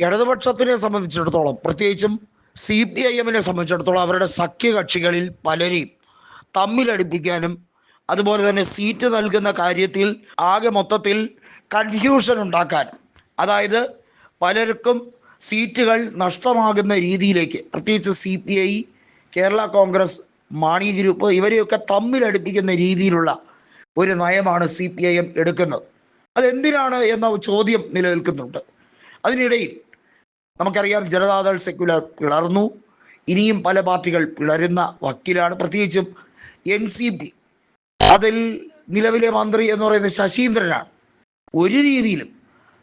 ഇടതുപക്ഷത്തിനെ സംബന്ധിച്ചിടത്തോളം പ്രത്യേകിച്ചും C P I എമ്മിനെ സംബന്ധിച്ചിടത്തോളം അവരുടെ സഖ്യകക്ഷികളിൽ പലരെയും തമ്മിലടിപ്പിക്കാനും അതുപോലെ തന്നെ സീറ്റ് നൽകുന്ന കാര്യത്തിൽ ആകെ മൊത്തത്തിൽ കൺഫ്യൂഷൻ ഉണ്ടാക്കാൻ അതായത് പലർക്കും സീറ്റുകൾ നഷ്ടമാകുന്ന രീതിയിലേക്ക് പ്രത്യേകിച്ച് C P I Kerala Congress Mani group ഇവരെയൊക്കെ തമ്മിലടുപ്പിക്കുന്ന രീതിയിലുള്ള ഒരു നയമാണ് സി പി ഐ എം എടുക്കുന്നത്. അതെന്തിനാണ് എന്ന ചോദ്യം നിലനിൽക്കുന്നുണ്ട്. അതിനിടയിൽ നമുക്കറിയാം ജനതാദൾ സെക്യുലർ പിളർന്നു. ഇനിയും പല പാർട്ടികൾ പിളരുന്ന വക്കീലാണ്. പ്രത്യേകിച്ചും എൻ സി പി അതിൽ നിലവിലെ മന്ത്രി എന്ന് പറയുന്നത് ശശീന്ദ്രനാണ്. ഒരു രീതിയിലും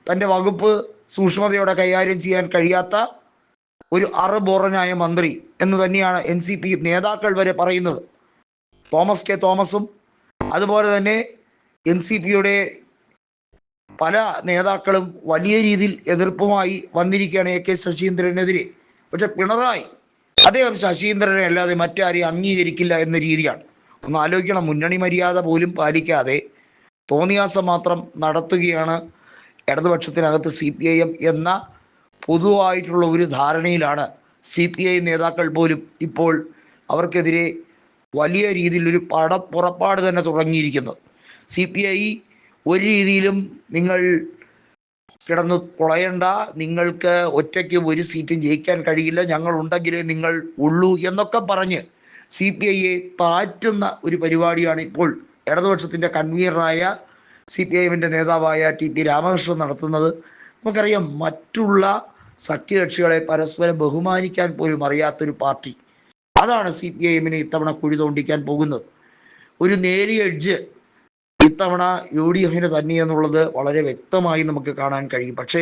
തന്റെ വകുപ്പ് സൂക്ഷ്മതയോടെ കൈകാര്യം ചെയ്യാൻ കഴിയാത്ത ഒരു അറുബോറനായ മന്ത്രി എന്ന് തന്നെയാണ് എൻ സി പി നേതാക്കൾ വരെ പറയുന്നത്. തോമസ് കെ തോമസും അതുപോലെ തന്നെ എൻ സി പിയുടെ പല നേതാക്കളും വലിയ രീതിയിൽ എതിർപ്പുമായി വന്നിരിക്കുകയാണ് എ കെ ശശീന്ദ്രനെതിരെ. പക്ഷെ പിണറായി അദ്ദേഹം ശശീന്ദ്രനെ അല്ലാതെ മറ്റാരെയും അംഗീകരിക്കില്ല എന്ന രീതിയാണ്. ഒന്ന് ആലോചിക്കണം മുന്നണി മര്യാദ പോലും പാലിക്കാതെ തോന്നിയാസം മാത്രം നടത്തുകയാണ് ഇടതുപക്ഷത്തിനകത്ത് സി പി ഐ എം എന്ന പൊതുവായിട്ടുള്ള ഒരു ധാരണയിലാണ് സി പി ഐ നേതാക്കൾ പോലും ഇപ്പോൾ അവർക്കെതിരെ വലിയ രീതിയിലൊരു പട പുറപ്പാട് തന്നെ തുടങ്ങിയിരിക്കുന്നത്. സി പി ഐ ഒരു രീതിയിലും നിങ്ങൾ കിടന്ന് കുളയണ്ട. നിങ്ങൾക്ക് ഒറ്റയ്ക്ക് ഒരു സീറ്റും ജയിക്കാൻ കഴിയില്ല. ഞങ്ങൾ ഉണ്ടെങ്കിലേ നിങ്ങൾ ഉള്ളൂ എന്നൊക്കെ പറഞ്ഞ് സി പി ഐയെ താറ്റുന്ന ഒരു പരിപാടിയാണ് ഇപ്പോൾ ഇടതുപക്ഷത്തിന്റെ കൺവീനറായ സി പി ഐ എമ്മിന്റെ നേതാവായ ടി പി രാമകൃഷ്ണൻ നടത്തുന്നത്. നമുക്കറിയാം മറ്റുള്ള സഖ്യകക്ഷികളെ പരസ്പരം ബഹുമാനിക്കാൻ പോലും അറിയാത്തൊരു പാർട്ടി. അതാണ് സി പി ഐ എമ്മിനെ ഇത്തവണ കുഴി തോണ്ടിക്കാൻ പോകുന്നത്. ഒരു നേരിയ എഡ്ജ് ഇത്തവണ യു ഡി എഫിന് തന്നെ എന്നുള്ളത് വളരെ വ്യക്തമായി നമുക്ക് കാണാൻ കഴിയും. പക്ഷേ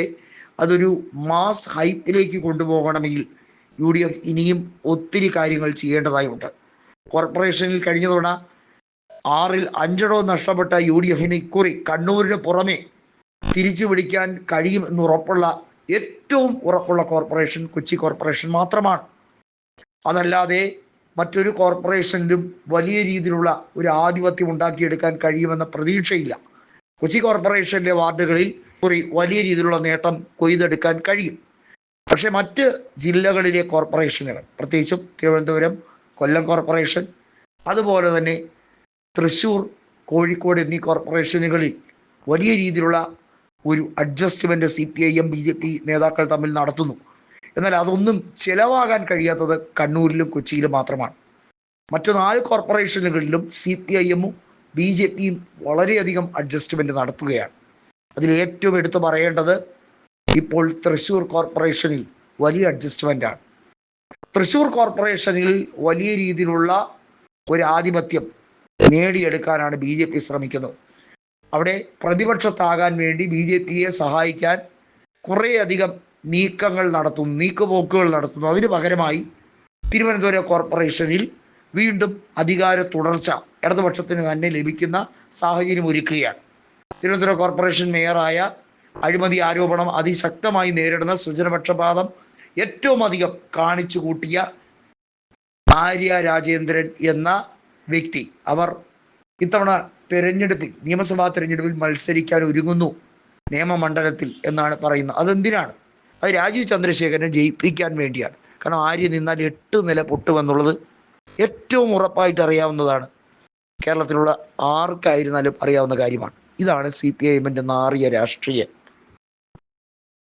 അതൊരു മാസ് ഹൈപ്പിലേക്ക് കൊണ്ടുപോകണമെങ്കിൽ യു ഡി എഫ് ഇനിയും ഒത്തിരി കാര്യങ്ങൾ ചെയ്യേണ്ടതായുണ്ട്. കോർപ്പറേഷനിൽ കഴിഞ്ഞ തവണ ആറിൽ അഞ്ചടോ നഷ്ടപ്പെട്ട യു ഡി എഫിന് ഇക്കുറി കണ്ണൂരിന് പുറമെ തിരിച്ചു പിടിക്കാൻ കഴിയുമെന്ന് ഉറപ്പുള്ള ഏറ്റവും ഉറപ്പുള്ള കോർപ്പറേഷൻ കൊച്ചി കോർപ്പറേഷൻ മാത്രമാണ്. അതല്ലാതെ മറ്റൊരു കോർപ്പറേഷനിലും വലിയ രീതിയിലുള്ള ഒരു ആധിപത്യം ഉണ്ടാക്കിയെടുക്കാൻ കഴിയുമെന്ന പ്രതീക്ഷയില്ല. കൊച്ചി കോർപ്പറേഷനിലെ വാർഡുകളിൽ കുറി വലിയ രീതിയിലുള്ള നേട്ടം കൊയ്തെടുക്കാൻ കഴിയും. പക്ഷേ മറ്റ് ജില്ലകളിലെ കോർപ്പറേഷനുകൾ പ്രത്യേകിച്ചും തിരുവനന്തപുരം കൊല്ലം കോർപ്പറേഷൻ അതുപോലെ തന്നെ തൃശ്ശൂർ കോഴിക്കോട് എന്നീ കോർപ്പറേഷനുകളിൽ വലിയ രീതിയിലുള്ള ഒരു adjustment C P I M B J P നേതാക്കൾ തമ്മിൽ നടത്തുന്നു. എന്നാൽ അതൊന്നും ചെലവാകാൻ കഴിയാത്തത് കണ്ണൂരിലും കൊച്ചിയിലും മാത്രമാണ്. മറ്റു നാല് കോർപ്പറേഷനുകളിലും സി പി ഐ എമ്മും ബി ജെ പിയും വളരെയധികം അഡ്ജസ്റ്റ്മെന്റ് നടത്തുകയാണ്. അതിൽ ഏറ്റവും എടുത്തു പറയേണ്ടത് ഇപ്പോൾ തൃശൂർ കോർപ്പറേഷനിൽ വലിയ അഡ്ജസ്റ്റ്മെന്റ് ആണ്. തൃശ്ശൂർ കോർപ്പറേഷനിൽ വലിയ രീതിയിലുള്ള ഒരു ആധിപത്യം നേടിയെടുക്കാനാണ് ബി ജെ പി ശ്രമിക്കുന്നത്. അവിടെ പ്രതിപക്ഷത്താകാൻ വേണ്ടി ബി ജെ പിയെ സഹായിക്കാൻ കുറേയധികം നീക്കങ്ങൾ നടത്തുന്നു നീക്കുപോക്കുകൾ നടത്തുന്നു. അതിന് പകരമായി തിരുവനന്തപുരം കോർപ്പറേഷനിൽ വീണ്ടും അധികാര തുടർച്ച ഇടതുപക്ഷത്തിന് തന്നെ ലഭിക്കുന്ന സാഹചര്യം ഒരുക്കുകയാണ്. തിരുവനന്തപുരം കോർപ്പറേഷൻ മേയറായ അഴിമതി ആരോപണം അതിശക്തമായി നേരിടുന്ന സുജനപക്ഷപാതം ഏറ്റവും അധികം കാണിച്ചു കൂട്ടിയ ആര്യ രാജേന്ദ്രൻ എന്ന വ്യക്തി. അവർ ഇത്തവണ തെരഞ്ഞെടുപ്പിൽ നിയമസഭാ തെരഞ്ഞെടുപ്പിൽ മത്സരിക്കാൻ ഒരുങ്ങുന്നു. നിയമമണ്ഡലത്തിൽ എന്നാണ് പറയുന്നത്. അതെന്തിനാണ്? അത് രാജീവ് ചന്ദ്രശേഖരനെ ജയിപ്പിക്കാൻ വേണ്ടിയാണ്. കാരണം ആര്യ നിന്നാൽ എട്ട് നില പൊട്ടുമെന്നുള്ളത് ഏറ്റവും ഉറപ്പായിട്ട് അറിയാവുന്നതാണ്. കേരളത്തിലുള്ള ആർക്കായിരുന്നാലും അറിയാവുന്ന കാര്യമാണ്. ഇതാണ് സി പി ഐ എമ്മിന്റെ നാറിയ രാഷ്ട്രീയം.